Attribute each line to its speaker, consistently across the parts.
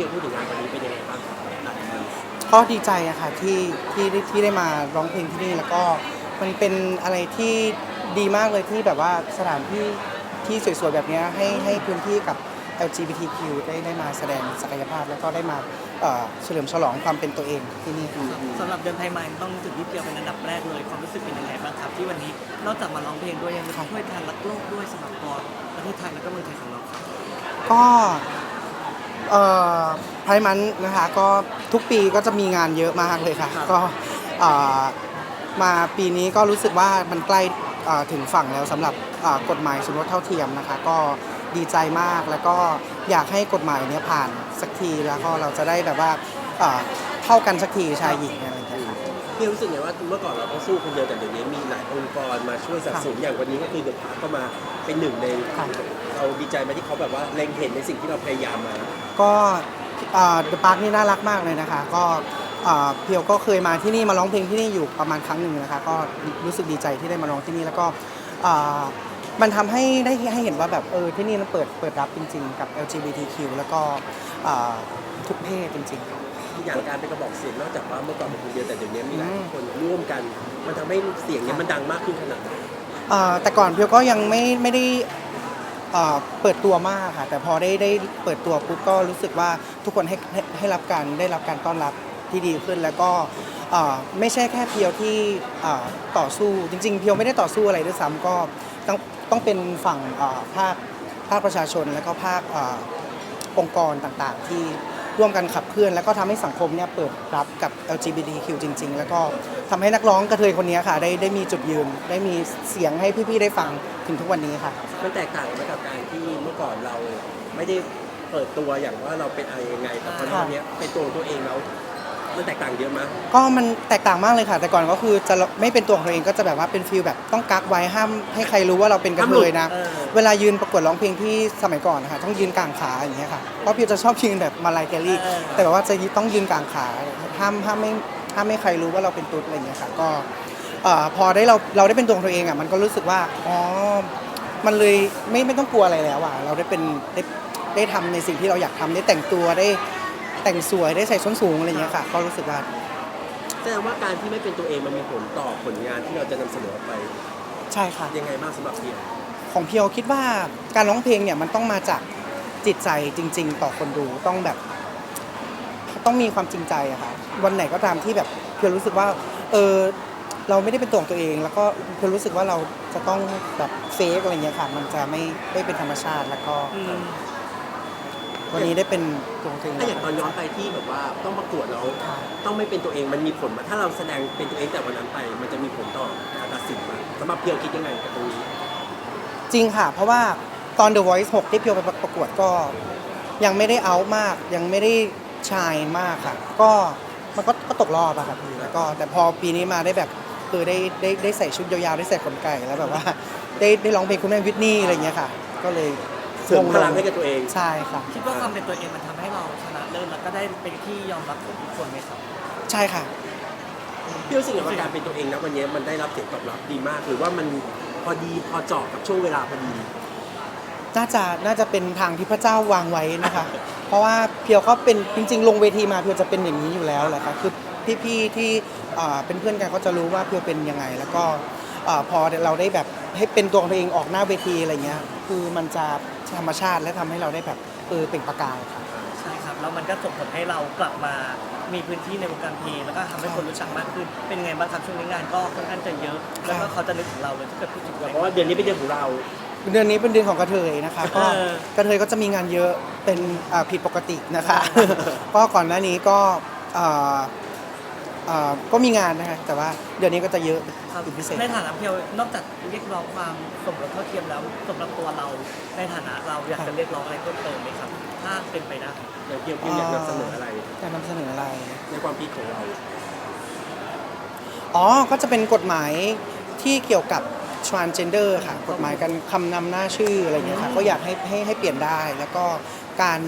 Speaker 1: พียวพูดถึงงานวันนี้เป็นยังไงบ้างครับหลังมัน
Speaker 2: ก็ดีใจอะค่ะที่ที่ได้ที่ได้มาร้องเพลงที่นี่แล้วก็มันเป็นอะไรที่ดีมากเลยที่แบบว่าสถานที่ที่สวยๆแบบเนี้ยให้ให้พื้นที่กับ LGBTQ ได้ได้มาแสดงศักยภาพ แล้วก็ได้มาเอ่อเฉลิมฉลองความเป็นตัวเองที่นี่ค่ะ
Speaker 3: สำหรับเดือนไทยมาต้องนึกถึงพี่เปียวเป็นอันดับแรกเลยความรู้สึกเป็นยังไงบ้างครับ ที่วันนี้นอกจากมาร้องเพลงด้วยยังมาช่วยการรักโลกด้วยสำหรับตัวประเทศไทยแล้วก็เมืองไทยของเราครับ
Speaker 2: ก็ เอ่อไพรมันนะคะก็ทุกปีก็จะมีงานเยอะมากเลยค่ะ
Speaker 3: ครับ
Speaker 2: ก็เอ่อมาปีนี้ก็รู้สึกว่ามันใกล้เอ่อถึงฝั่งแล้วสำหรับเอ่อกฎหมายสมรสเท่าเทียมนะคะ ก็ดีใจมากแล้วก็อยากให้กฎหมายเนี้ยผ่านสักทีแล้วก็เราจะได้แบบว่าเอ่อเท่ากันสักทีชายหญิงอะไร
Speaker 1: พี่รู้สึกไงว่าเมื่อก่อนเราต้องสู้คนเดียวแต่เดี๋ยวนี้มีหลายองค์กรมาช่วยสนับสนุนอย่างวันนี้ก็คือเดอะพาร์ก็มาเป็นหนึ่งใน
Speaker 2: ค่ะ
Speaker 1: เราดีใจไหมที่เขาแบบว่าเล็งเห็นในสิ่งที่เราพยายามมา
Speaker 2: ก็เดอะพาร์คนี่น่ารักมากเลยนะคะ ก็เอ่อเพียวก็เคยมาที่นี่มาร้องเพลงที่นี่อยู่ประมาณครั้งหนึ่งนะคะ ก็รู้สึกดีใจที่ได้มาร้องที่นี่แล้วก็เอ่อมันทำให้ได้ให้เห็นว่าแบบเออที่นี่มันเปิดเปิดรับจริง ๆ กับ LGBTQ แล้วก็เอ่อทุกเพศจริงๆครั
Speaker 1: อย่างการเป็นกระบอกเสียงนอกจากว่าเมื่อก่อนเป็นคนเดียวแต่เดี๋ยวนี้มีหลายคนร่วมกัน มันทำให้เสียงเนี้มันดังมากขึ้นขนาดไหน
Speaker 2: เอ่อแต่ก่อนเพียวก็ยังไม่ไม่ได้เอ่อเปิดตัวมากค่ะ แต่พอได้ได้เปิดตัวปุ๊บก็รู้สึกว่าทุกคนให้ให้ให้รับการได้รับการต้อนรับที่ดีขึ้นแล้วก็เอ่อไม่ใช่แค่เพียวที่เอ่อต่อสู้จริง ๆ เพียวไม่ได้ต่อสู้อะไรด้วยซ้ำก็ต้องต้องเป็นฝั่งเอ่อภาคภาคประชาชนแล้วก็ภาคเอ่อองค์กรต่างๆ ที่ ร่วมกันขับเคลื่อน แล้วก็ทำให้สังคมเนี่ยเปิดรับกับ LGBTQ จริง ๆ แล้วก็ทำให้นักร้องกระเทยคนนี้ค่ะ ได้ได้มีจุดยืน ได้มีเสียงให้พี่ๆได้ฟังถึงทุกวันนี้ค่ะ
Speaker 1: มันแตกต่างไหมกับการที่เมื่อก่อนเราไม่ได้เปิดตัวอย่างว่าเราเป็นอะไรยังไงแต่ตอนนี้
Speaker 2: ค่ะ
Speaker 1: วันเนี้ยเป็นตัวของตัวเองแล้ว มันแตกต่างเยอะมั้ย
Speaker 2: ก็มันแตกต่างมากเลยค่ะ แต่ก่อนก็คือจะไม่เป็นตัวของตัวเองก็จะแบบว่าเป็นฟิลแบบต้องกักไว้ห้ามให้ใครรู้ว่าเราเป็นกระเทยนะ
Speaker 3: เออ
Speaker 2: เวลายืนประกวดร้องเพลงที่สมัยก่อนนะคะต้องยืนกลางขาอย่างเงี้ยค่ะเพราะพี่จะชอบยืนแบบมาลายแกลลี่
Speaker 3: เออ
Speaker 2: แต่แบบว่าจะต้องยืนกลางขาห้ามห้ามไม่ห้ามไม่ใครรู้ว่าเราเป็นตุ๊ดอะไรอย่างเงี้ยค่ะก็เอ่อพอได้เราเราได้เป็นตัวของตัวเองอะมันก็รู้สึกว่าอ๋อมันเลยไม่ไม่ต้องกลัวอะไรแล้วอะเราได้เป็นได้ได้ทำในสิ่งที่เราอยากทำได้แต่งตัวได้ แต่งสวยได้ใส่ส้นสูงอะไรอย่างเงี้ยค่ะ ก็รู้สึกว่า
Speaker 1: แสดงว่าการที่ไม่เป็นตัวเองมันมีผลต่อผลงานที่เราจะนำเสนอออกไป
Speaker 2: ใช่ค่ะ
Speaker 1: ยังไงบ้างสำหรับเพียง
Speaker 2: ของเพียวคิดว่าการร้องเพลงเนี่ยมันต้องมาจากจิตใจจริง ๆ ต่อคนดูต้องแบบ ต้องมีความจริงใจอะค่ะวันไหนก็ตามที่แบบเพียวรู้สึกว่า เออเราไม่ได้เป็นตัวของตัวเอง แล้วก็เพียวรู้สึกว่าเราจะต้องแบบเฟกอะไรเงี้ยค่ะ มันจะไม่ไม่เป็นธรรมชาติแล้วก็
Speaker 3: อืม
Speaker 2: วันนี้ได้เป็นตัวของตัวเอง
Speaker 1: ถ้าอย่างตอนย้อนไปที่แบบว่าต้องประกวดแล้ว
Speaker 2: ค่ะ
Speaker 1: ต้องไม่เป็นตัวเองมันมีผลมาถ้าเราแสดงเป็นตัวเองแต่วันนั้นไป มันจะมีผลต่อการตัดสินไหมสำหรับเพียวคิดยังไงกับตรงนี้
Speaker 2: จริงค่ะ เพราะว่าตอน The Voice 6 ที่เพียวไปประกวดก็ ยังไม่ได้เอามาก ยังไม่ได้ชายมากค่ะ ก็มันก็ก็ตกรอบอะค่ะพี่แล้วก็แต่พอปีนี้มาได้แบบคือได้ได้ได้ใส่ชุดยาวๆได้ใส่ขนไก่แล้วแบบว่า ได้ได้ร้องเพลงคุณแม่วิทนี่อะไรอย่างเงี้ยค่ะ ก็เลย
Speaker 1: เสริมพลังให้กับตัวเอง
Speaker 2: ใช่ค่ะ
Speaker 3: คิดว่าความเป็นตัวเองมันทำให้เราชนะเลิศแล้วก็ได้เป็นที่ยอมรับของทุกคนไหมครับ
Speaker 2: ใช่ค่ะ
Speaker 1: พี่รู้สึกว่าการเป็นตัวเองนะวันนี้มันได้รับเสียงตอบรับดีมาก หรือว่ามันพอดีพอเจาะกับช่วงเวลาพอดี
Speaker 2: น่าจะน่าจะเป็นทางที่พระเจ้าวางไว้นะคะ เพราะว่าเพียวก็เป็นจริง ๆ ลงเวทีมาเพียวจะเป็นอย่างนี้อยู่แล้วแหละค่ะคือพี่ๆที่อ่าเป็นเพื่อนกันก็จะรู้ว่าเพียวเป็นยังไง แล้วก็ อ่าพอเราได้แบบให้เป็นตัวของตัวเองออกหน้าเวทีอะไรเงี้ย คือมันจะธรรมชาติและทำให้เราได้แบบเออเปล่งประกายค่ะ
Speaker 3: ใช่ครับแล้วมันก็ส่งผลให้เรากลับมามีพื้นที่ในวงการเพลงแล้วก็ทำให้คนรู้จักมากขึ้น เป็นยังไงบ้างครับช่วงนี้งานก็ค่อนข้างจะเยอะ แล้วก็เขาจะนึกถึงเราเลยถ้าเกิดพูดถึง
Speaker 1: เพราะว่าเดือนนี้เป็นเดือนของเรา
Speaker 2: เดือนนี้เป็นเดือนของกระเทยนะคะก็
Speaker 3: เออ
Speaker 2: กระเทยก็จะมีงานเยอะเป็นอ่าผิดปกตินะคะก็ก่อนหน้านี้ก็ อ่าอ่าก็มีงานนะคะแต่ว่าเดือนนี้ก็จะเยอะ
Speaker 3: ครับ
Speaker 2: เป็นพิเศษ
Speaker 3: ในฐานะเพียวนอกจากเรียกร้องความสมรสเท่าเทียมแล้วสำหรับตัวเรา ในฐานะเราอยากจะเรียกร้องอะไรเพิ่มเติมไหมครับ ถ้าเป็นไปได้
Speaker 1: อย่างเพียวเพียวอยากนำเสนออะไร
Speaker 2: จะนำเสนออะไร
Speaker 1: ในความคิดของเรา
Speaker 2: อ๋อ ก็จะเป็นกฎหมายที่เกี่ยวกับ transgender ค่ะ กฎหมายการคำนำหน้าชื่ออะไรอย่างเงี้ยค่ะ ก็อยากให้ให้ให้เปลี่ยนได้ แล้วก็การ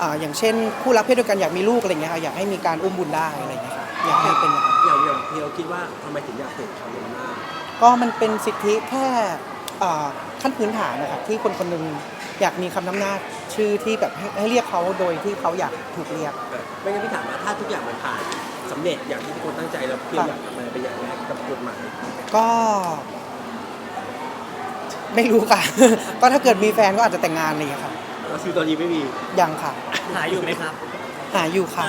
Speaker 2: อ่าอย่างเช่น คู่รักเพศเดียวกันอยากมีลูกอะไรอย่างเงี้ยค่ะอยากให้มีการอุ้มบุญได้อะไรอย่างเงี้ยค่ะ อยากให้เป็นอย่างนั้น
Speaker 1: อย่างอย่างเพียวคิดว่าทำไมถึงอยากเปลี่ยนคำนำหน้า
Speaker 2: ก็มันเป็นสิทธิแค่เอ่อขั้นพื้นฐานนะครับที่คนคนหนึ่งอยากมีคำนำหน้าชื่อที่แบบให้ให้เรียกเขาโดยที่เขาอยากถูกเรียก
Speaker 1: เออไม่งั้นพี่ถามว่าถ้าทุกอย่างมันผ่านสำเร็จอย่างที่ทุกคนตั้งใจแล้วเพียงอยากทำอะไรเป็นอย่างแรกกับกฎหมาย
Speaker 2: ก็ ไม่รู้ค่ะ ก็ถ้าเกิดมีแฟนก็อาจจะแต่งงานอะไรอย่างเงี้ยครับ
Speaker 1: แล้วคือตอนนี้ไม่มี
Speaker 2: ยังค่ะ
Speaker 3: หาอยู่ไหมครับ
Speaker 2: หาอยู่ค่ะ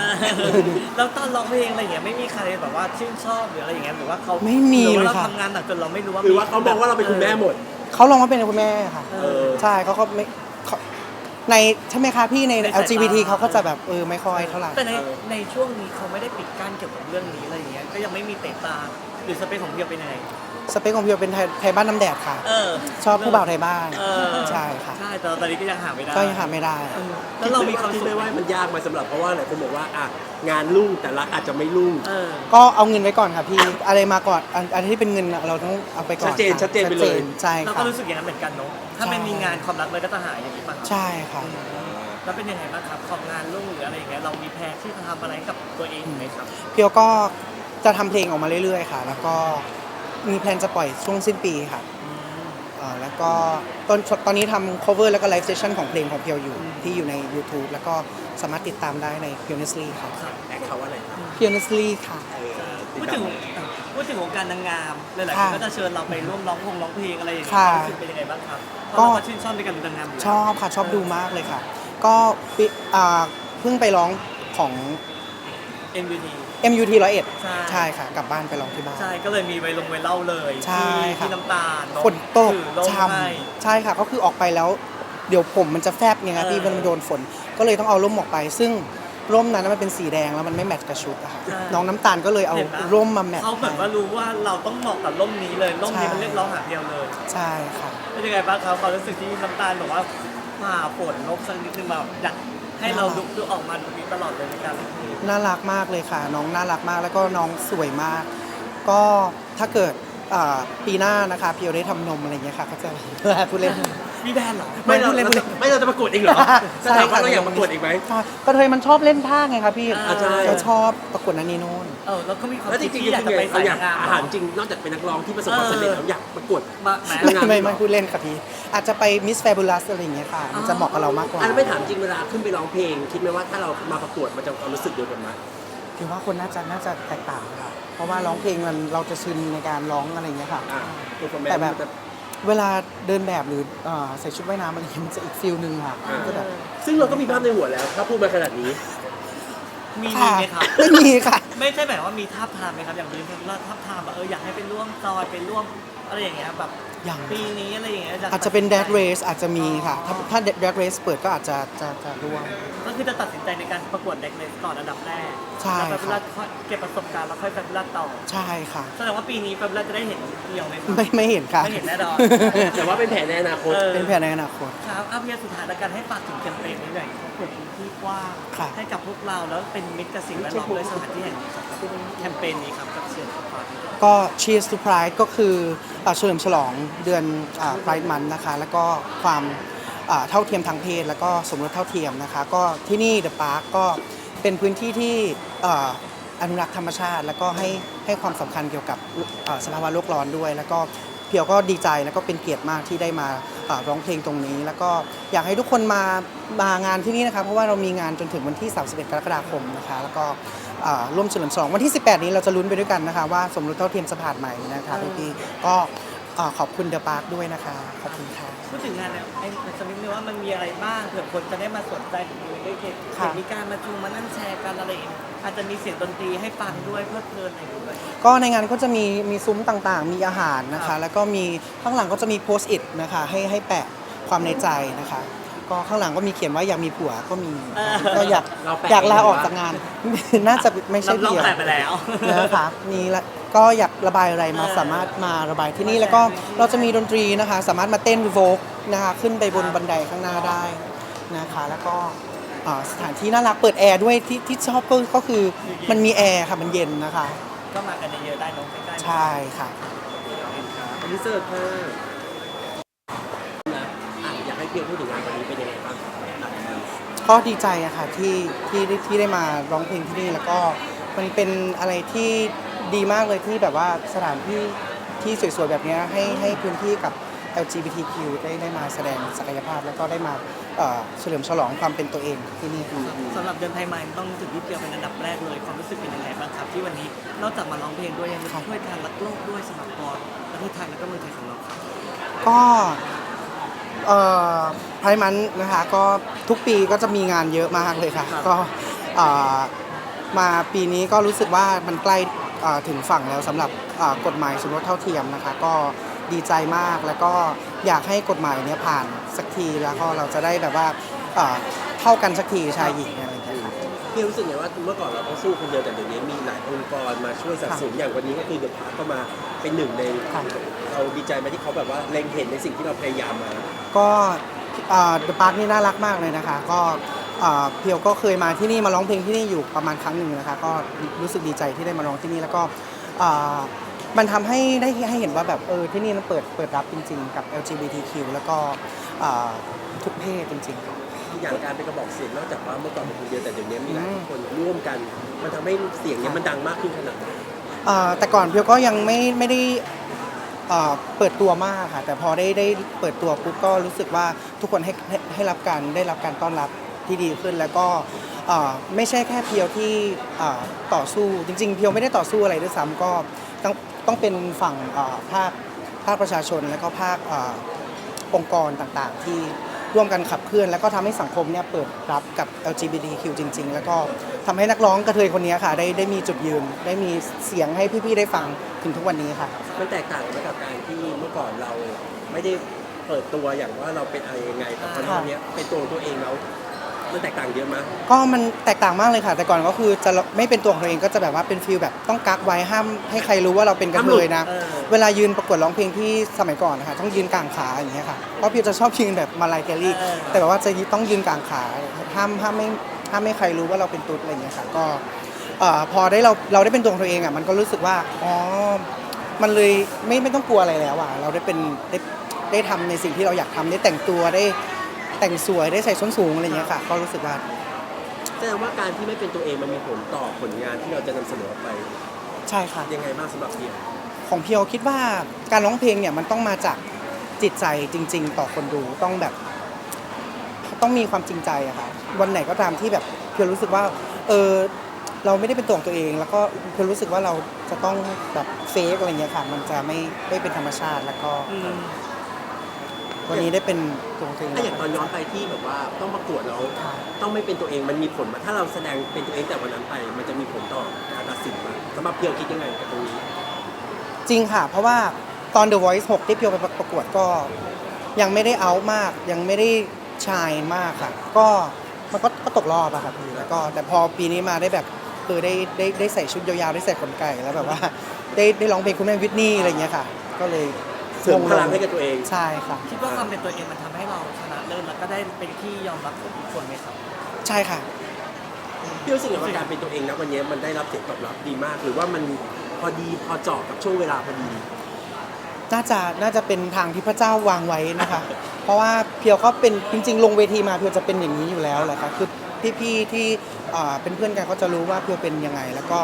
Speaker 3: แล้วตอนร้องเพลงอะไรอย่างเงี้ยไม่มีใครแบบว่าชื่นชอบหรืออะไรอย่างเงี้ยหรือว่าเขา
Speaker 2: ไม่มี
Speaker 3: หรือว่า
Speaker 2: เลย
Speaker 3: เรา
Speaker 2: ค่ะ
Speaker 3: ทำงานหนักจนเราไม่รู้ว่า
Speaker 1: หรือว่าเขามองว่าเราเป็นคุณแม่หมด
Speaker 2: เขาลองมาเป็นคุณแม่ค่ะ
Speaker 3: เอ
Speaker 1: เอ
Speaker 3: อ
Speaker 1: อ
Speaker 2: ใช่เขาก็ไม่เขาในใช่ไหมคะพี่ใน
Speaker 3: ในสายตา
Speaker 2: LGBT เขาก็จะแบบเออไม่ค่อยเท่าไหร่
Speaker 3: แต่ในในช่วงนี้เขาไม่ได้ปิดกั้นเกี่ยวกับเรื่องนี้อะไรอย่างเงี้ยก็ยังไม่มีเตะตาหรือสเปคของเพียวเป็นยังไง
Speaker 2: สเปคของพี่เป็นไทยไทยบ้านน้ำแดดค่ะ
Speaker 3: เออ
Speaker 2: ชอบผู้บ่าวไทยบ้าน
Speaker 3: เออ
Speaker 2: ใช่ค่ะ
Speaker 3: ใช่แต่ตอนนี้ก็ยังหาไม่ได้
Speaker 2: ก็ยังหาไม่ได้
Speaker 3: เออแล้วเรามีความ
Speaker 1: คิด
Speaker 3: สุข
Speaker 1: ไหมว่ามันยากมาสำหรับเพราะว่าหลายคนบอกว่าอะงานรุ่งแต่รักอาจจะไม่รุ่ง
Speaker 3: เออ
Speaker 2: ก็เอาเงินไว้ก่อนค่ะพี่อะไรมาก่อนอันอันที่เป็นเงินน่ะเราต้องเอาไปก่อน
Speaker 1: ชัดเจน
Speaker 2: ค่ะ
Speaker 1: ชัดเจนไปเลย
Speaker 2: ใช่
Speaker 3: เรา
Speaker 2: ค่ะ
Speaker 3: ก็รู้สึกอย่างนั้นเหมือนกันเนาะ ถ้า
Speaker 2: ใช่
Speaker 3: ไม่มีงานความรักเลยก็จะหายอย่างนี้ป่ะครับ
Speaker 2: ใช่ค่ะ
Speaker 3: แล้วเป็นยังไงบ้างครับของงานรุ่งหรืออะไรอย่างเงี้ย เรามีแพลนที่จะทำอะไรให้กับตัวเองไหมครับ
Speaker 2: เพียวก็จะทำเพลงออกมาเรื่อยๆค่ะ แล้วก็ มีแพลนจะปล่อยช่วงสิ้นปีค่ะเอ่อแล้วก็ตอนตอนนี้ทำ cover แล้วก็ live session ของเพลงของเพียวอยู่
Speaker 3: อืม
Speaker 2: ที่อยู่ใน YouTube แล้วก็สามารถติดตามได้ใน p i o n e s l y ค่ะ
Speaker 1: แอคเขาว่าอะไรครับ
Speaker 2: p i o n e s l y ค่ะ
Speaker 1: เออติ
Speaker 3: พูด
Speaker 1: ตา
Speaker 3: ถึ
Speaker 1: ม
Speaker 3: งพูดถึงวงการนางงามหลายๆค
Speaker 2: ค่ะ
Speaker 3: นก็จะเชิญเราไปร่วมร้องพงร้องเพลงอะไรอย่างเงี้ย
Speaker 2: ค่ะ
Speaker 3: รู้สึกเป็นยังไงบ้างครับเพ
Speaker 2: ก็
Speaker 3: ราะเราก็ชื่นชอบในการดูนางงามยู่แล้ว
Speaker 2: ชอบค่ะ ชอบดูมากเลยค่ะ ก็ปิอ่าเพิ่งไปร้องของ
Speaker 3: เอ็มยูที
Speaker 2: MUT 101
Speaker 3: ใช่
Speaker 2: ใช่ค่ะ กลับบ้านไปร้องที่บ้าน
Speaker 3: ใช่ก็เลยมีไวลงไวเล่าเลย
Speaker 2: ใช่
Speaker 3: ที่
Speaker 2: ค่ะ
Speaker 3: ที่น้ำตาลเนอะ
Speaker 2: ฝนตก
Speaker 3: ถือร่ม
Speaker 2: ช่
Speaker 3: ให้ำ
Speaker 2: ใช่ค่ะ ก็คือออกไปแล้ว เดี๋ยวผมมันจะแฟบไงครับพี่
Speaker 3: เออ
Speaker 2: มันโดนฝน ก็เลยต้องเอาร่มออกไป ซึ่งร่มนั้นมันเป็นสีแดงแล้วมันไม่แมทกับชุดอะค่ะ
Speaker 3: ใช่
Speaker 2: น้องน้ำตาลก็เลยเอา
Speaker 3: เห็นปะ
Speaker 2: ร่มมาแมท
Speaker 3: เขาเหมือน
Speaker 2: ให้
Speaker 3: ว่ารู้ว่าเราต้องเหมาะกับร่มนี้เลยร่มนี้
Speaker 2: ใช่
Speaker 3: มันเรียกร้องหาเดียวเลย
Speaker 2: ใช่ค่ะ
Speaker 3: เป็นยังไงบ้างครับความรู้สึกที่น้ำตาลบอกว่าผ่าฝนนกสักนิดนึงแบบอยาก ให้เราดูดูออกมาดูมีตลอดเลยในการเล่นเพลง
Speaker 2: น่ารักมากเลยค่ะ น้องน่ารักมากแล้วก็น้องสวยมาก ก็ถ้าเกิดอ่าปีหน้านะคะพี่เอได้ทำนมอะไรเงี้ยค่ะก็จะ พูดเล่น
Speaker 3: มีแบรนด์เหรอ
Speaker 1: ไม่เรา
Speaker 2: พูดเล่นพูดเล่น
Speaker 1: ไม่เราจะประกวดเองเหรอ
Speaker 2: ใช่
Speaker 1: จะถามว่า
Speaker 2: ค่ะ
Speaker 1: เราอยากประกวดอีกไหม
Speaker 2: ค่ะก็เธอมันชอบเล่นท่าไงครับพี่
Speaker 3: อ่าใช่
Speaker 2: เราชอบประกวดนันนี่นู่น
Speaker 3: เออแล้วก็มีความ
Speaker 1: แล้วจ
Speaker 3: คิด
Speaker 1: ริงๆ
Speaker 3: ที่อยากจะไป
Speaker 1: เรา
Speaker 3: สาย
Speaker 1: อยาก
Speaker 3: นางงาม
Speaker 1: อาหารจริงนอกจากเป็นนักร้องที่ประสบความสำเร็จแล้วอยากประกวด
Speaker 3: มาแหม
Speaker 1: นางงาม
Speaker 2: ไม่ไม่พูดเล่นค่ะพี่ อาจจะไปมิสแฟบูลัสอะไรอย่างเงี้ยค่ะ มันจะเหมาะกับเรามากกว่า
Speaker 1: อันนั้นไม่ถามจริงเวลาขึ้นไปร้องเพลง คิดไหมว่าถ้าเรามาประกวดมันจะความรู้สึกเดียวกันไหม
Speaker 2: พี่ว่าคนน่าจะน่าจะแตกต่างค่ะ เพราะว่าร้องเพลงมันเราจะชินในการร้องอะไรอย่างเงี้ยค่ะ
Speaker 1: อ่าเป็นคน
Speaker 2: แต่แบบ
Speaker 1: มันจะ
Speaker 2: เวลาเดินแบบหรือเอ่อใส่ชุดว่ายน้ำอะไรอย่างเงี้ยมันจะอีกฟิลหนึ่งค่ะมันจะแบบ
Speaker 1: ซึ่งเราก็มีภาพในหัวแล้ว ถ้าพูดมาขนาดนี้
Speaker 3: มีมี
Speaker 2: ค่ะ
Speaker 3: ไหมครับ
Speaker 2: ไม่มีค่ะ
Speaker 3: ไม่ใช่แบบว่ามีทับทามไหมครับ อย่างนี้เราทับทามแบบเอออยากให้ไปร่วมจอยไปร่วมอะไรอย่างเงี้ยแบบ
Speaker 2: อย่าง
Speaker 3: ปีนี้อะไรอย่างเงี้ย
Speaker 2: อาจจะเป็น drag race อาจจะมีค่ะ ถ้าถ้า drag race เปิดก็อาจจะจะจะร่วม
Speaker 3: ก็คือจะตัดสินใจในการประกวดเด็กเลสก่อนอันดับแรก
Speaker 2: ใช่
Speaker 3: แล้วแฟ
Speaker 2: ครับ
Speaker 3: บูลัสค่อยเก็บประสบการณ์แล้วค่อยแฟบูลัสต่อ
Speaker 2: ใช่ค่ะ
Speaker 3: แสดงว่าปีนี้แฟบูลัสจะได้เห็นเดียวไหมครับ
Speaker 2: ไม่ไม่เห็นค่ะ
Speaker 3: ไม่เห็นแน่นอน
Speaker 1: แต่ว่าเป็นแผนในอนาคต
Speaker 3: เออ
Speaker 2: เป็นแผนในอนาคต
Speaker 3: ครับอาเพียสุดท้ายแล้วกันให้ฝากถึงแคมเปญนี้หน่อยเปิดพื้นที่กว้าง
Speaker 2: ค่ะ
Speaker 3: ให้กับพวกเราแล้วเป็นมิตรกับสิ่งแวดล้อมด้วยสถานที่แห่งนี้ครับแคมเปญนี้ครับกับเชียร์สปาร์
Speaker 2: ก็ Cheers to Pride ก็คืออ่าเฉลิมฉลองเดือนอ่า Pride Month นะคะ แล้วก็ความอ่าเท่าเทียมทางเพศ แล้วก็สมรสเท่าเทียมนะคะ ก็ที่นี่ The Park ก็เป็นพื้นที่ที่อ่าอนุรักษ์ธรรมชาติ แล้วก็ให้ให้ความสำคัญเกี่ยวกับอ่าสภาวะโลกร้อนด้วย แล้วก็เพียวก็ดีใจแล้วก็เป็นเกียรติมากที่ได้มาอ่าร้องเพลงตรงนี้ แล้วก็อยากให้ทุกคนมามางานที่นี่นะคะเพราะว่าเรามีงานจนถึงวันที่ 31 กรกฎาคมนะคะ แล้วก็อ่าร่วมเฉลิมฉลองวันที่ 18 นี้เราจะลุ้นไปด้วยกันนะคะ ว่าสมรสเท่าเทียมสะพานใหม่นะคะพี่ๆ ก็อ่าขอบคุณเดอะปาร์คด้วยนะคะ ขอบคุณค่ะ
Speaker 3: พูดถึงงานเนี่ยไอ้มันจะนิดนึงว่ามันมีอะไรบ้างเผื่อคนจะได้มาสนใจถึงดูได้เห็น
Speaker 2: ค่ะ
Speaker 3: มีการมาชูมานั่งแชร์กันอะไรอย่างเงี้ยอาจจะมีเสียงดนตรีให้ฟังด้วยเพลิดเพลินอะไรอย่างเงี้ยด้วย
Speaker 2: ก็ในงานก็จะมีมีซุ้มต่างๆ มีอาหารนะ
Speaker 3: ครั
Speaker 2: คะ
Speaker 3: บ
Speaker 2: แล้วก็มีข้างหลังก็จะมีโพสต์อิทนะคะให้ให้แปะความในใจนะคะ ก็ข้างหลังก็มีเขียนว่าอยากมีผัวก็มีก็อยาก
Speaker 1: เราแปะ
Speaker 2: อยากลา
Speaker 1: เองหรือ
Speaker 2: ออก
Speaker 1: ว่า
Speaker 2: จากงาน น่าจะไม่ใช่
Speaker 3: เรา
Speaker 2: เดียว
Speaker 3: แปลไปแล้ว
Speaker 2: นะคะมีละก็อยากระบายอะไรมา
Speaker 3: เออ
Speaker 2: สามารถมาระบายที่นี่แล้วก็เราจะมีดนตรีนะคะ สามารถมาเต้นโวกนะคะขึ้นไปบน
Speaker 3: ครับ
Speaker 2: บันไดข้างหน้าได้นะคะ แล้วก็อ่าสถานที่น่ารักเปิดแอร์ด้วยที่ที่ชอบก็ก็คือมันมีแอร์ค่ะมันเย็นนะคะ
Speaker 3: ก็มากันเยอะๆได้เน้องใกล้ๆ
Speaker 2: ใช่ค่ะ
Speaker 1: อันนี้เสิร์ฟค่ะนะอะอยากให้เพียงพูดถึงงานวันนี้เป็นยังไงบ้างครับ
Speaker 2: ก็ดีใจอะค่ะที่ที่ที่ที่ได้มาร้องเพลงที่นี่แล้วก็มันเป็นอะไรที่ดีมากเลยที่แบบว่าสถานที่ที่สวยๆแบบเนี้ยให้ให้พื้นที่กับ LGBTQ ได้ได้มาแสดงศักยภาพ แล้วก็ได้มาเอ่อเฉลิมฉลองความเป็นตัวเองที่นี่ค่ะ
Speaker 3: สำหรับเดือนไทยใหม่ต้องนึกถึงพี่เปียวเป็นอันดับแรกเลยความรู้สึกเป็นยังไงบ้างครับ ที่วันนี้นอกจากมาร้องเพลงด้วยยังมาช่วยทางรักโลกด้วยสำหรับพอประเทศไทยแล้วก็เมืองไทยของเราครับ
Speaker 2: ก็ เอ่อไพมันนะคะก็ทุกปีก็จะมีงานเยอะมากเลยค่ะ ก็เอ่อมาปีนี้ก็รู้สึกว่ามันใกล้เอ่อถึงฝั่งแล้วสำหรับเอ่อกฎหมายสมรสเท่าเทียมนะคะ ก็ดีใจมากแล้วก็อยากให้กฎหมายเนี้ยผ่านสักทีแล้วก็เราจะได้แบบว่าเอ่อเท่ากันสักทีชายหญิงอะไรอย่างเงี้ยค่ะ
Speaker 1: พี่รู้สึกไงว่าเมื่อก่อนเราก็สู้คนเดียวแต่เดี๋ยวนี้มีหลายองค์กรมาช่วยสนับสนุนอย่างวันนี้ก็คือเดอะพาร์ก็มาเป็นหนึ่งใน
Speaker 2: ครับ
Speaker 1: เราดีใจไหมที่เขาแบบว่าเล็งเห็นในสิ่งที่เราพยายามมา
Speaker 2: ก็เดอะพาร์คนี่น่ารักมากเลยนะคะ ก็เอ่อเพียวก็เคยมาที่นี่มาร้องเพลงที่นี่อยู่ประมาณครั้งหนึ่งนะคะ ก็รู้สึกดีใจที่ได้มาร้องที่นี่แล้วก็เอ่อมันทำให้ได้ให้เห็นว่าแบบเออที่นี่มันเปิดเปิดรับจริง ๆ กับ LGBTQ แล้วก็เอ่อทุกเพศจริงๆครัี
Speaker 1: อย่างการเป็นกระบอกเสียงนอกจากว่าเมื่อก่อนเป็นคนเดียวแต่เดี๋ยวนี้มีหลายคนร่วมกัน มันทำให้เสียงเนี้ยมันดังมากขึ้นขนาดไหน
Speaker 2: อ่อแต่ก่อนเพียวก็ยังไม่ไม่ได้เอ่อเปิดตัวมากค่ะ แต่พอได้ได้เปิดตัวปุ๊บก็รู้สึกว่าทุกคนให้ให้ให้รับการได้รับการต้อนรับที่ดีขึ้นแล้วก็อ่อไม่ใช่แค่เพียวที่อ่อต่อสู้จริง ๆ เพียวไม่ได้ต่อสู้อะไรด้วยซ้ำก็ต้องต้องเป็นฝั่งอ่อภาคภาคประชาชนแล้วก็ภาคอ่อองค์กรต่างๆที่ ร่วมกันขับเคลื่อน แล้วก็ทำให้สังคมเนี่ยเปิดรับกับ LGBTQ จริง ๆ แล้วก็ทำให้นักร้องกระเทยคนนี้ค่ะ ได้ได้มีจุดยืน ได้มีเสียงให้พี่ๆได้ฟังถึงทุกวันนี้ค่ะ
Speaker 1: มันแตกต่างไหมกับการที่เมื่อก่อนเราไม่ได้เปิดตัวอย่างว่าเราเป็นอะไรยังไงแต่ตอน
Speaker 2: ค่ะ
Speaker 1: นี้เป็นตัวของตัวเองแล้ว มันแตกต่างเยอะมาก
Speaker 2: ก็มันแตกต่างมากเลยค่ะ แต่ก่อนก็คือจะไม่เป็นตัวของตัวเองก็จะแบบว่าเป็นฟีลแบบต้องกักไว้ห้ามให้ใครรู้ว่าเราเป็นกระเทยนะ
Speaker 3: เออ
Speaker 2: เวลายืนประกวดร้องเพลงที่สมัยก่อนนะคะต้องยืนกลางขาอย่างเงี้ยค่ะเพราะพี่จะชอบยืนแบบมาลายแกลลี่
Speaker 3: เออ
Speaker 2: แต่แบบว่าจะต้องยืนกลางขาห้ามห้ามไม่ห้ามไม่ใครรู้ว่าเราเป็นตุ๊ดอะไรอย่างเงี้ยค่ะก็เอ่อพอได้เราเราได้เป็นตัวของตัวเองอะมันก็รู้สึกว่าอ๋อมันเลยไม่ไม่ต้องกลัวอะไรแล้วอะเราได้เป็นได้ได้ทำในสิ่งที่เราอยากทำได้แต่งตัวได้ แต่งสวยได้ใส่ส้นสูงอะไรอย่างเงี้ยค่ะ ก็รู้สึกว่า
Speaker 1: แสดงว่าการที่ไม่เป็นตัวเองมันมีผลต่อผลงานที่เราจะนำเสนอออกไป
Speaker 2: ใช่ค่ะ
Speaker 1: ยังไงบ้างสำหรับเพียง
Speaker 2: ของเพียวคิดว่าการร้องเพลงเนี่ยมันต้องมาจากจิตใจจริง ๆ ต่อคนดูต้องแบบ ต้องมีความจริงใจอะค่ะวันไหนก็ตามที่แบบเพียวรู้สึกว่า เออเราไม่ได้เป็นตัวของตัวเอง แล้วก็เพียวรู้สึกว่าเราจะต้องแบบเฟกอะไรเงี้ยค่ะ มันจะไม่ไม่เป็นธรรมชาติแล้วก็
Speaker 3: อืม
Speaker 2: วันนี้ได้เป็นตัวของตัวเอง
Speaker 1: ถ้าอย่างตอนย้อนไปที่แบบว่าต้องประกวดแล้ว
Speaker 2: ค่ะ
Speaker 1: ต้องไม่เป็นตัวเองมันมีผลมาถ้าเราแสดงเป็นตัวเองแต่วันนั้นไป มันจะมีผลต่อการตัดสินไหมาสำหรับเพียวคิดยังไงกับตรงนี้
Speaker 2: จริงค่ะ เพราะว่าตอน The Voice 6 ที่เพียวไปประกวดก็ ยังไม่ได้เอามาก ยังไม่ได้ชายมากค่ะ ก็มันก็ก็ตกรอบอะค่ะพี่แล้วก็แต่พอปีนี้มาได้แบบคือได้ได้ได้ใส่ชุดยาวๆได้ใส่ขนไก่แล้วแบบว่า ได้ได้ร้องเพลงคุณแม่วิทนี่อะไรอย่างเงี้ยค่ะ ก็เลย
Speaker 1: เสริมพลังให้กับตัวเอง
Speaker 2: ใช่ค่ะ
Speaker 3: คิดว่าความเป็นตัวเองมันทำให้เราชนะเลิศแล้วก็ได้เป็นที่ยอมรับของทุกคนไหมครับ
Speaker 2: ใช่ค่ะ
Speaker 1: พี่รู้สึกไงว่าการเป็นตัวเองนะวันนี้มันได้รับเสียงตอบรับดีมาก หรือว่ามันพอดีพอเจาะกับช่วงเวลาพอดี
Speaker 2: น่าจะน่าจะเป็นทางที่พระเจ้าวางไว้นะคะ เพราะว่าเพียวก็เป็นจริง ๆ ลงเวทีมาเพียวจะเป็นอย่างนี้อยู่แล้วแหละค่ะคือพี่ๆที่อ่าเป็นเพื่อนกันก็จะรู้ว่าเพียวเป็นยังไง แล้วก็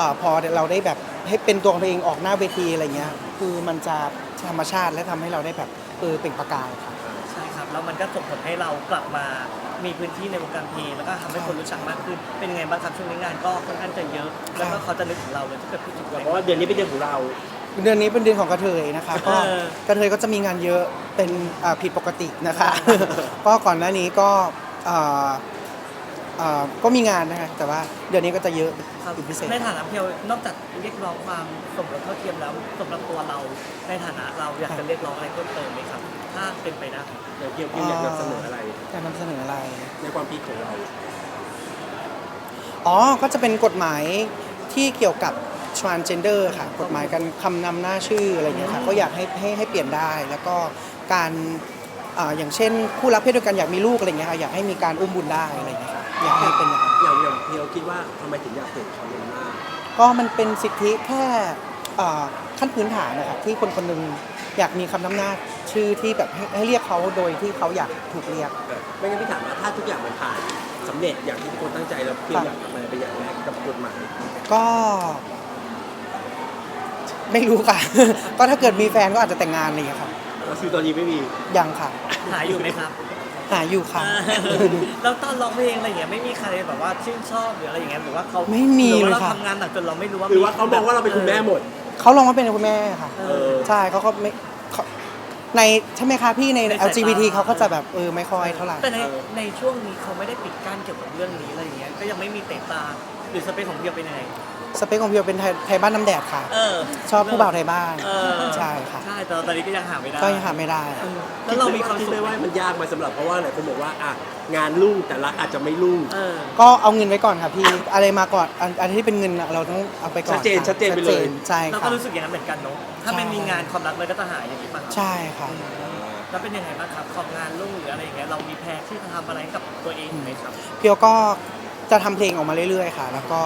Speaker 2: อ่าพอเราได้แบบให้เป็นตัวของตัวเองออกหน้าเวทีอะไรเงี้ย คือมันจะ ธรรมชาติและทำให้เราได้แบบเออเปล่งประกายค่ะ
Speaker 3: ใช่ครับ แล้วมันก็ส่งผลให้เรากลับมามีพื้นที่ในวงการเพลงแล้วก็ทำให้คนรู้จักมากขึ้น เป็นยังไงบ้างครับช่วงนี้งานก็ค่อนข้างจะเยอะ แล้วก็เขาจะนึกถึงเราเลยถ้าเกิดพูดถึง
Speaker 1: เพราะว่าเดือนนี้เป็นเดือนของเรา
Speaker 2: เดือนนี้เป็นเดือนของกระเทยนะคะก็
Speaker 3: เออ
Speaker 2: กระเทยก็จะมีงานเยอะเป็นอ่าผิดปกตินะคะ ก็ก่อนหน้านี้ก็อ่า อ่าก็มีงานนะคะแต่ว่าเดือนนี้ก็จะเยอะ
Speaker 3: ครับ
Speaker 2: เป็นพิเศษ
Speaker 3: ในฐานะเพียวนอกจากเรียกร้องความสมรสเท่าเทียมแล้วสำหรับตัวเราในฐานะเราอยากจะเรียกร้องอะไรเพิ่มเติมไหมครับ ถ้าเป็นไปได้
Speaker 1: เดี๋ยวเพียวเพียวอยากนำเสนออะไร
Speaker 2: จะนำเสนออะไร
Speaker 1: ในความคิดของเรา
Speaker 2: อ๋อ ก็จะเป็นกฎหมายที่เกี่ยวกับ transgender ค่ะ กฎหมายการคำนำหน้าชื่ออะไรเงี้ยค่ะ ก็อยากให้ให้ให้เปลี่ยนได้ แล้วก็การอ่าอย่างเช่น คู่รักเพศเดียวกันอยากมีลูกอะไรเงี้ยค่ะ อยากให้มีการอุ้มบุญได้อะไรเงี้ยค่ะ อยากให้เป็นอย่างนั้น
Speaker 1: อย่างอย่างเพียวคิดว่าทำไมถึงอยากเปลี่ยนคำนำหน้า
Speaker 2: ก็มันเป็นสิทธิแค่อ่าขั้นพื้นฐานนะครับที่คนคนหนึงอยากมีคำนำหน้าชื่อที่แบบให้ให้เรียกเขาโดยที่เขาอยากถูกเรียก
Speaker 1: ไม่งั้นพี่ถามว่าถ้าทุกอย่างมันผ่านสำเร็จอย่างที่ทุกคนตั้งใจแล้วเพียวอยากทำอะไรเป็นอย่างแรกกับกฎหมาย
Speaker 2: ก็ไม่รู้ค่ะ ก็ถ้าเกิดมีแฟนก็อาจจะแต่งงานอะไรอย่างเงี้ยครับ
Speaker 1: เอแล้วคิวตอนนี้ไม่มี
Speaker 2: ยังค่ะ
Speaker 3: หาอยู่ไหมครับ
Speaker 2: หาอยู่ค่ะ
Speaker 3: แล้วตอนร้องเพลงอะไรอย่างเงี้ยไม่มีใครแบบว่าชื่นชอบหรืออะไรอย่างเงี้ยหรือว่าเขา
Speaker 2: ไม่มี
Speaker 3: หรือว่า
Speaker 2: เลย
Speaker 3: เรา
Speaker 2: ค่ะ
Speaker 3: ทำงานหนักจนเราไม่รู้ว่า
Speaker 1: หรือว่าเขามองว่าเราเป็นคุณแม่หมด
Speaker 2: เขาลองมาเป็นคุณแม่ค่ะ
Speaker 3: เอ
Speaker 1: เอ
Speaker 3: อ
Speaker 1: อ
Speaker 2: ใช่เขาก็ไม่เขาในใช่ไหมคะพี่ใน
Speaker 3: ในสายตา
Speaker 2: LGBT เขาก็จะแบบเออไม่ค่อยเท่าไหร่
Speaker 3: แต่ในในช่วงนี้เขาไม่ได้ปิดกั้นเกี่ยวกับเรื่องนี้อะไรอย่างเงี้ยก็ยังไม่มีเตะตาหรือสเปคของเพียวเป็นยังไง
Speaker 2: สเปคของเพียวเป็นไทยไทยบ้านน้ำแดดค่ะ
Speaker 3: เออ
Speaker 2: ชอบผู้บ่าวไทยบ้าน
Speaker 3: เออ
Speaker 2: ใช่ค่ะ
Speaker 3: ใช่แต่ตอนนี้ก็ยังหาไม่ได้
Speaker 2: ก็ยังหาไม่ได้
Speaker 3: เออแล้วเรามีความ
Speaker 1: คิด
Speaker 3: สุ
Speaker 1: ไห
Speaker 3: ข
Speaker 1: มว่ามันยากไหมาสำหรับเพราะว่าหลายคนบอกว่าอะงานรุ่งแต่รักอาจจะไม่รุ่ง
Speaker 3: เออ
Speaker 2: ก็เอาเงินไว้ก่อนค่ะพี่ อะไรมาก่อนอันอันที่เป็นเงินอะเราต้องเอาไปก่อน
Speaker 1: ชัดเจน
Speaker 2: ค่ะ
Speaker 1: ชัดเจนไปเลย
Speaker 2: ใช่
Speaker 3: เรา
Speaker 2: ค่ะ
Speaker 3: ก็รู้สึกอย่างนั้นเหมือนกันเนาะถ้า
Speaker 2: ใช่
Speaker 3: ไม่มีงานความรักเลยก็จะหายอย่างนี้ป่ะ
Speaker 2: ใช่ค่ะ
Speaker 3: แล้วเป็นยังไงบ้างครับของงานรุ่งหรืออะไรอย่างเงี้ยเรามีแพลนที่จะทำอะไรกับตัวเองไหมครับ
Speaker 2: เพียวก็จะทำเพลงออกมาเรื่อยๆค่ะ แล้วก็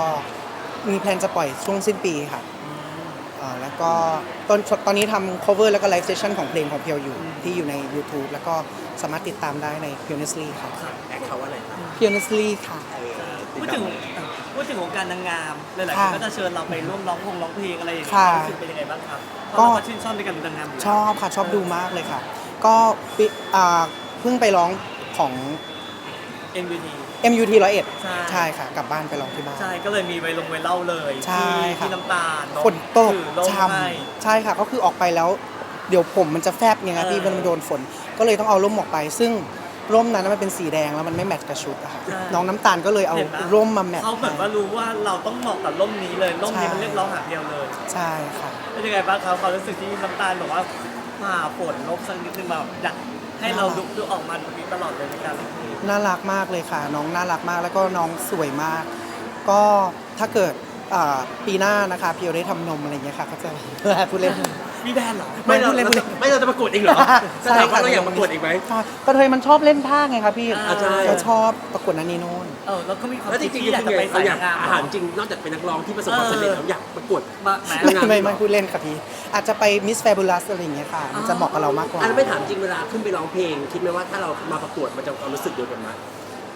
Speaker 2: มีแพลนจะปล่อยช่วงสิ้นปีค่ะอ่าแล้วก็ตอนตอนนี้ทำ cover แล้วก็ live session ของเพลงของเพียวอยู่
Speaker 3: อืม
Speaker 2: ที่อยู่ใน YouTube แล้วก็สามารถติดตามได้ใน p i o n e s l y ค่ะ
Speaker 3: ครับ
Speaker 1: แอคเขาว่าอะไรครับ
Speaker 2: p i o n e s l y ค่ะ
Speaker 1: เออติด
Speaker 3: พูด
Speaker 1: ตา
Speaker 3: ถึ
Speaker 1: ม
Speaker 3: งพูดถึงวงการนางงามหลายๆค
Speaker 2: ค่ะ
Speaker 3: นก็จะเชิญเราไปร่วมร้องวงร้องเพลงอะไรอย่างเงี้ย
Speaker 2: ค่ะ
Speaker 3: ความรู้สึกเป็นยังไงบ้างครับเพ
Speaker 2: ก็
Speaker 3: ราะเราก็ชื่นชอบในการดูนางงามอยู่
Speaker 2: ชอบค่ะชอบดูมากเลยค่ะ ก็ปีอ่าเพิ่งไปร้องของ
Speaker 3: เอ็นบีที
Speaker 2: MUT 101
Speaker 3: ใช่
Speaker 2: ใช่ค่ะ กลับบ้านไปร้องที่บ้าน
Speaker 3: ใช่ก็เลยมีไวลงไวเล่าเลย
Speaker 2: ใช่
Speaker 3: ที่
Speaker 2: ค่ะ
Speaker 3: ที่น้ำตาลเอะ
Speaker 2: ฝนตก
Speaker 3: ถือร่ม
Speaker 2: ช่
Speaker 3: ให้ำ
Speaker 2: ใช่ค่ะ ก็คือออกไปแล้ว เดี๋ยวผมมันจะแฟบไงคะพี่
Speaker 3: เออ
Speaker 2: มันโดนฝน ก็เลยต้องเอาร่มออกไป ซึ่งร่มนั้นมันเป็นสีแดงแล้วมันไม่แมทกับชุดอะค่ะ
Speaker 3: ใช่
Speaker 2: น้องน้ำตาลก็เลยเอา
Speaker 3: เห็นปะ
Speaker 2: ร่มมาแมท
Speaker 3: เขาเหมือนว่ารู้ว่าเราต้องเหมาะกับร่มนี้เลยร่มนี้
Speaker 2: ใช่
Speaker 3: มันเรียกร้องหาเดียวเลย
Speaker 2: ใช่ค่ะ
Speaker 3: เป็นยังไงบ้างครับความรู้สึกที่น้ำตาลบอกว่าผ่าฝนลบสักนิดนึงแบบอยาก ให้เราดูดูออกมาดูดีตลอดเลยในการเล่นเพลง
Speaker 2: น่ารักมากเลยค่ะ น้องน่ารักมากแล้วก็น้องสวยมาก ก็ถ้าเกิดอ่าปีหน้านะคะพี่ได้ทำนมอะไรอย่างเงี้ยค่ะก็จะ พูดเล่น
Speaker 3: มีแบรนด์เหรอ
Speaker 1: ไม่เรา
Speaker 2: พูดเล่นพูดเล่น
Speaker 1: ไม่เราจะประกวดเองเหรอจะถามว่าเราอยากประกวดอีกไหม
Speaker 2: ค่ะก็เธอมันชอบเล่นท่าไงครับพี่
Speaker 3: อ่าใช่
Speaker 2: ก็ชอบประกวดนันนี่นู่น
Speaker 3: เออแล้วก็มีความ
Speaker 1: แล้วจ
Speaker 3: คิด
Speaker 1: ริงๆ
Speaker 3: ที่อยากจะ
Speaker 1: คือ
Speaker 3: ไป
Speaker 1: ไง
Speaker 3: สา
Speaker 1: เรา
Speaker 3: ย
Speaker 1: อยาก
Speaker 3: นางงาม
Speaker 1: อาหารจริงนอกจากเป็นนักร้องที่ประสบความสำเร็จแล้วอยากประกวด
Speaker 3: มาแหม
Speaker 1: นางงาม
Speaker 2: ไม่ไม่พูดเล่นค่ะพี่อาจจะไปมิสแฟบูลัสอะไรอย่างเงี้ยค่ะมันจะเหมาะกับเรามากกว่า
Speaker 1: อันนั้นไม่ถามจริงเวลาขึ้นไปร้องเพลง คิดไหมว่าถ้าเรามาประกวดมันจะความรู้สึกเดียวกันไหม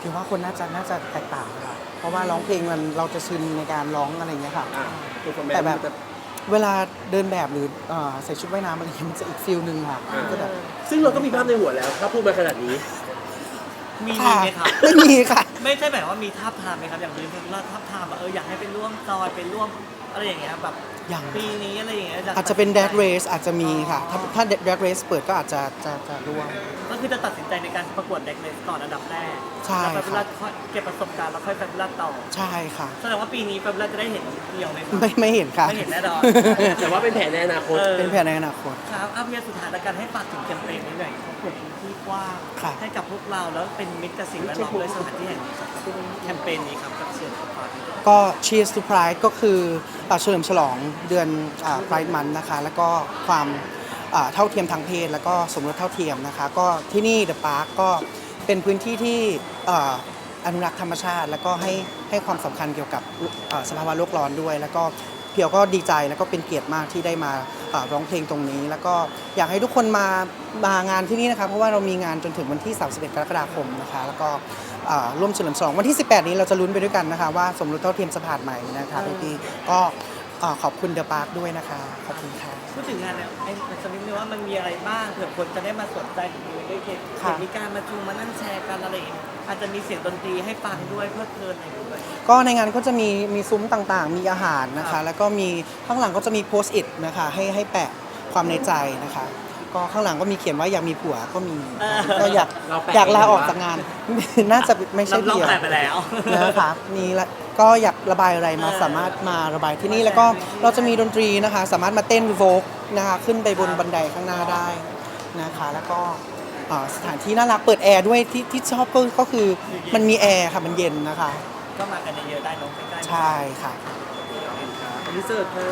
Speaker 2: พี่ว่าคนน่าจะน่าจะแตกต่างค่ะเพราะว่าร้องเพลงมันเราจะชินในการร้องอะไรอย่างเงี้ยค่ะ
Speaker 1: อ่าคือคอมเมน
Speaker 2: แต่
Speaker 1: ต์
Speaker 2: แบ
Speaker 1: แบบบ
Speaker 2: เวลาเดินแบบหรือเอ่อใส่ชุดว่ายน้ำอะไรอย่างเงี้ยมันจะอีกฟิลหนึ่งค่ะมันจะแบบ
Speaker 1: ซึ่งเราก็มีภาพในหัวแล้ว ถ้าพูดมาขนาดนี้
Speaker 3: มี
Speaker 2: ค่ะ
Speaker 3: ไหมครับ
Speaker 2: ไม่มีค่ะ
Speaker 3: ไม่ใช่แบบว่ามีทับทามไหมครับ อย่างอื่นเราทับทามว่าเอออยากให้ไปร่วมจอยไปร่วม อะไรอย่างเงี้ยแบบ
Speaker 2: อย่าง
Speaker 3: ปีนี้อะไรอย่างเงี้ย
Speaker 2: อาจจะเป็น drag race อาจจะมีค่ะ ถ้าถ้า drag race เปิดก็อาจจะจะจะร่วม
Speaker 3: ก็คือจะตัดสินใจในการประกวดเด็กเลสก่อนอันดับแรก
Speaker 2: ใช่
Speaker 3: แล้ว
Speaker 2: ครั
Speaker 3: แฟ
Speaker 2: บ
Speaker 3: บลัดเก็บประสบการณ์แล้วค่อยแฟบลัดต่อ
Speaker 2: ใช่ค่ะ
Speaker 3: แสดงว่าปีนี้แฟบลัดจะได้เห็นเดียวไหมครับ
Speaker 2: ไม่ไม่เห็นค่ะ
Speaker 3: ไม่เห็นแน่นอน
Speaker 1: แต่ว่าเป็นแผนในอนาคต
Speaker 3: เออ
Speaker 2: เป็นแผนในอนาคต
Speaker 3: ครับอาเพียสุดท้ายแล้วกันให้ฝากถึงแคมเปญนี้หน่อยเขาเปิดพื้นที่กว้าง
Speaker 2: ค่ะ
Speaker 3: ให้กับพวกเราแล้วเป็นมิตรกับสิ่งแวดล้อมเลยสถานที่แห่งนี้ครับแคมเปญนี้ครับกับเชียร์สปอร์ต
Speaker 2: ก็ Cheers to Pride ก็คือเฉลิมฉลองเดือนอ่า Pride Month นะคะ แล้วก็ความเท่าเทียมทางเพศ แล้วก็สมรสเท่าเทียมนะคะ ก็ที่นี่ The Park ก็เป็นพื้นที่ที่อนุรักษ์ธรรมชาติ แล้วก็ให้ให้ความสำคัญเกี่ยวกับสภาวะโลกร้อนด้วย แล้วก็เพียวก็ดีใจแล้วก็เป็นเกียรติมากที่ได้มาร้องเพลงตรงนี้ แล้วก็อยากให้ทุกคนมามางานที่นี่นะคะเพราะว่าเรามีงานจนถึงวันที่ 31 กรกฎาคมนะคะ แล้วก็ ร่วมเฉลิมฉลองวันที่ 18 นี้เราจะลุ้นไปด้วยกันนะคะ ว่าสมรสเท่าเทียมสะพานใหม่นะคะพี่พี่ก็อ่าขอบคุณเดอะพาร์คด้วยนะคะ ขอบคุณค่ะ
Speaker 3: พูดถึงงานเนี่ยไอ้สมิธนึงว่ามันมีอะไรบ้างเผื่อคนจะได้มาสนใจถึงมีได้เห็น
Speaker 2: ค่ะ
Speaker 3: มีการมาจูงมานั่งแชร์กันอะไรอย่างเงี้ยอาจจะมีเสียงดนตรีให้ฟังด้วยเพลิดเพลินอะไรอย่างเงี้ยด้วย
Speaker 2: ก็ในงานก็จะมีมีซุ้มต่างๆ มีอาหารนะ
Speaker 3: ครั
Speaker 2: คะ
Speaker 3: บ
Speaker 2: แล้วก็มีข้างหลังก็จะมีโพสต์อิทนะคะให้ให้แปะความในใจนะคะ ก็ข้างหลังก็มีเขียนว่าอยากมีผัวก็มีก็อยาก
Speaker 1: เราแปะ
Speaker 2: อยากลาออก
Speaker 1: เองเหรอ
Speaker 2: จากงาน น่าจะไม่ใช่
Speaker 3: เรา
Speaker 2: เดียว
Speaker 3: แปลไปแล้ว
Speaker 2: นะคะมีละก็อยากระบายอะไรมา
Speaker 3: เออ
Speaker 2: สามารถมาระบายที่นี่แล้วก็เราจะมีดนตรีนะคะ สามารถมาเต้นโวกนะคะขึ้นไปบนบันไดข้างหน้าได้นะคะ แล้วก็อ่าสถานที่น่ารักเปิดแอร์ด้วยที่ที่ชอบก็ก็คือมันมีแอร์ค่ะมันเย็นนะคะ
Speaker 3: ก็มากันเยอะๆได้เน้องใกล้ๆ
Speaker 2: ใช่ค่ะ
Speaker 1: อินเสิร์ตค่ะ